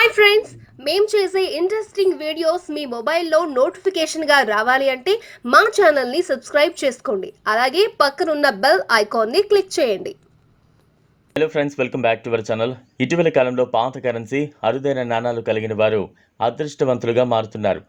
Hi friends మేము చేసే interesting videos మీ మొబైల్లో నోటిఫికేషన్గా రావాలి అంటే మా ఛానల్ని సబ్స్క్రైబ్ చేసుకోండి. అలాగే పక్కనున్న బెల్ ఐకాన్ని క్లిక్ చేయండి. Hello friends welcome back to our channel ఇటీవల కాలంలో పాత కరెన్సీ అరుదైన నాణాలు కలిగిన వారు అదృష్టవంతులుగా మారుతున్నారు.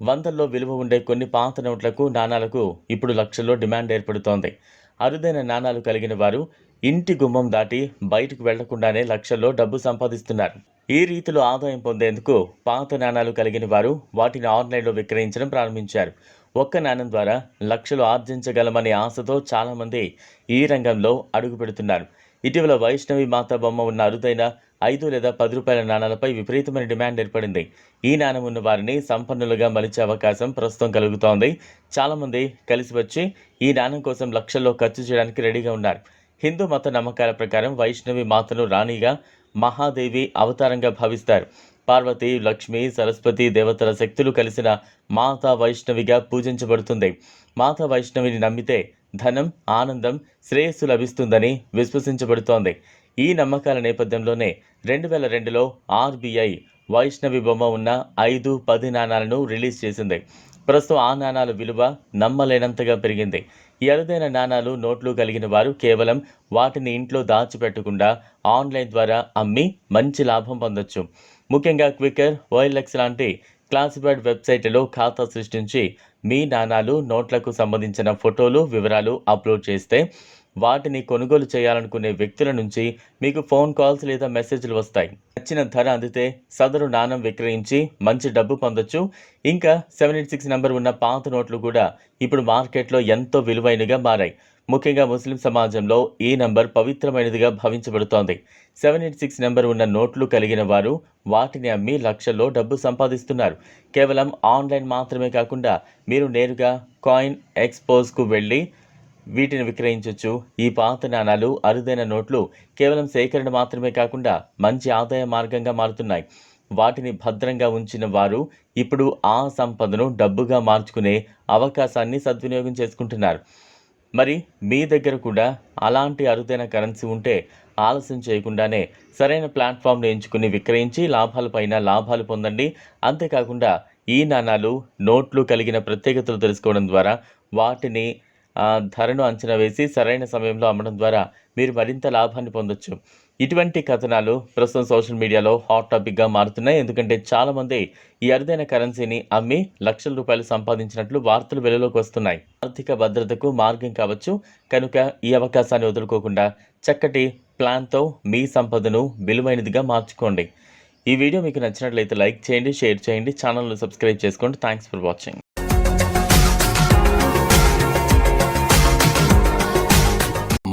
వందల్లో విలువ ఉండే కొన్ని పాత నోట్లకు నాణాలకు ఇప్పుడు లక్షల్లో డిమాండ్ ఏర్పడుతోంది. అరుదైన నాణాలు కలిగిన వారు ఇంటి గుమ్మం దాటి బయటకు వెళ్ళకుండానే లక్షల్లో డబ్బు సంపాదిస్తున్నారు. ఈ రీతిలో ఆదాయం పొందేందుకు పాత నాణాలు కలిగిన వారు వాటిని ఆన్లైన్లో విక్రయించడం ప్రారంభించారు. ఒక్క నాణం ద్వారా లక్షలు ఆర్జించగలమనే ఆశతో చాలామంది ఈ రంగంలో అడుగు పెడుతున్నారు. ఇటీవల వైష్ణవి మాత బొమ్మ ఉన్న అరుదైన ఐదు లేదా పది రూపాయల నాణాలపై విపరీతమైన డిమాండ్ ఏర్పడింది. ఈ నాణం ఉన్న వారిని సంపన్నులుగా మలిచే అవకాశం ప్రస్తుతం కలుగుతోంది. చాలామంది కలిసి వచ్చి ఈ నాణం కోసం లక్షల్లో ఖర్చు చేయడానికి రెడీగా ఉన్నారు. హిందూ మత నమ్మకాల ప్రకారం వైష్ణవి మాతను రాణిగా మహాదేవి అవతారంగా భావిస్తారు. పార్వతి లక్ష్మి సరస్వతి దేవతల శక్తులు కలిసిన మాతా వైష్ణవిగా పూజించబడుతుంది. మాతా వైష్ణవిని నమ్మితే ధనం ఆనందం శ్రేయస్సు లభిస్తుందని విశ్వసించబడుతోంది. ఈ నమ్మకాల నేపథ్యంలోనే రెండు వేల రెండులో ఆర్బీఐ వైష్ణవి బొమ్మ ఉన్న ఐదు పది నాణాలను రిలీజ్ చేసింది. ప్రస్తుతం ఆ నాణాల విలువ నమ్మలేనంతగా పెరిగింది. ఈ అరుదైన నాణాలు నోట్లు కలిగిన వారు కేవలం వాటిని ఇంట్లో దాచిపెట్టకుండా ఆన్లైన్ ద్వారా అమ్మి మంచి లాభం పొందొచ్చు. ముఖ్యంగా క్వికర్ ఓఎల్ఎక్స్ లాంటి క్లాసిఫైడ్ వెబ్సైట్లలో ఖాతా సృష్టించి మీ నాణాలు నోట్లకు సంబంధించిన ఫోటోలు వివరాలు అప్లోడ్ చేస్తే వాటిని కొనుగోలు చేయాలనుకునే వ్యక్తుల నుంచి మీకు ఫోన్ కాల్స్ లేదా మెసేజ్లు వస్తాయి. నచ్చిన ధర అందితే సదరు నాణం విక్రయించి మంచి డబ్బు పొందొచ్చు. ఇంకా సెవెన్ ఎయిట్ సిక్స్ నెంబర్ ఉన్న పాత నోట్లు కూడా ఇప్పుడు మార్కెట్లో ఎంతో విలువైనగా మారాయి. ముఖ్యంగా ముస్లిం సమాజంలో ఈ నంబర్ పవిత్రమైనదిగా భావించబడుతోంది. సెవెన్ ఎయిట్ సిక్స్ నెంబర్ ఉన్న నోట్లు కలిగిన వారు వాటిని అమ్మి లక్షల్లో డబ్బు సంపాదిస్తున్నారు. కేవలం ఆన్లైన్ మాత్రమే కాకుండా మీరు నేరుగా కాయిన్ ఎక్స్పోజ్కు వెళ్ళి వీటిని విక్రయించవచ్చు ఈ పాత నాణాలు అరుదైన నోట్లు కేవలం సేకరణ మాత్రమే కాకుండా మంచి ఆదాయ మార్గంగా మారుతున్నాయి. వాటిని భద్రంగా ఉంచిన వారు ఇప్పుడు ఆ సంపదను డబ్బుగా మార్చుకునే అవకాశాన్ని సద్వినియోగం చేసుకుంటున్నారు. మరి మీ దగ్గర కూడా అలాంటి అరుదైన కరెన్సీ ఉంటే ఆలస్యం చేయకుండానే సరైన ప్లాట్ఫామ్ను ఎంచుకుని విక్రయించి లాభాలపైన లాభాలు పొందండి. అంతేకాకుండా ఈ నాణాలు నోట్లు కలిగిన ప్రత్యేకతలు తెలుసుకోవడం ద్వారా వాటిని ధరను అంచనా వేసి సరైన సమయంలో అమ్మడం ద్వారా మీరు మరింత లాభాన్ని పొందొచ్చు. ఇటువంటి కథనాలు ప్రస్తుతం సోషల్ మీడియాలో హాట్ టాపిక్గా మారుతున్నాయి. ఎందుకంటే చాలామంది ఈ అరుదైన కరెన్సీని అమ్మి లక్షల రూపాయలు సంపాదించినట్లు వార్తలు వెలుగులోకి వస్తున్నాయి. ఆర్థిక భద్రతకు మార్గం కావచ్చు. కనుక ఈ అవకాశాన్ని వదులుకోకుండా చక్కటి ప్లాన్తో మీ సంపదను విలువైనదిగా మార్చుకోండి. ఈ వీడియో మీకు నచ్చినట్లయితే లైక్ చేయండి షేర్ చేయండి ఛానల్ను సబ్స్క్రైబ్ చేసుకోండి. Thanks for watching.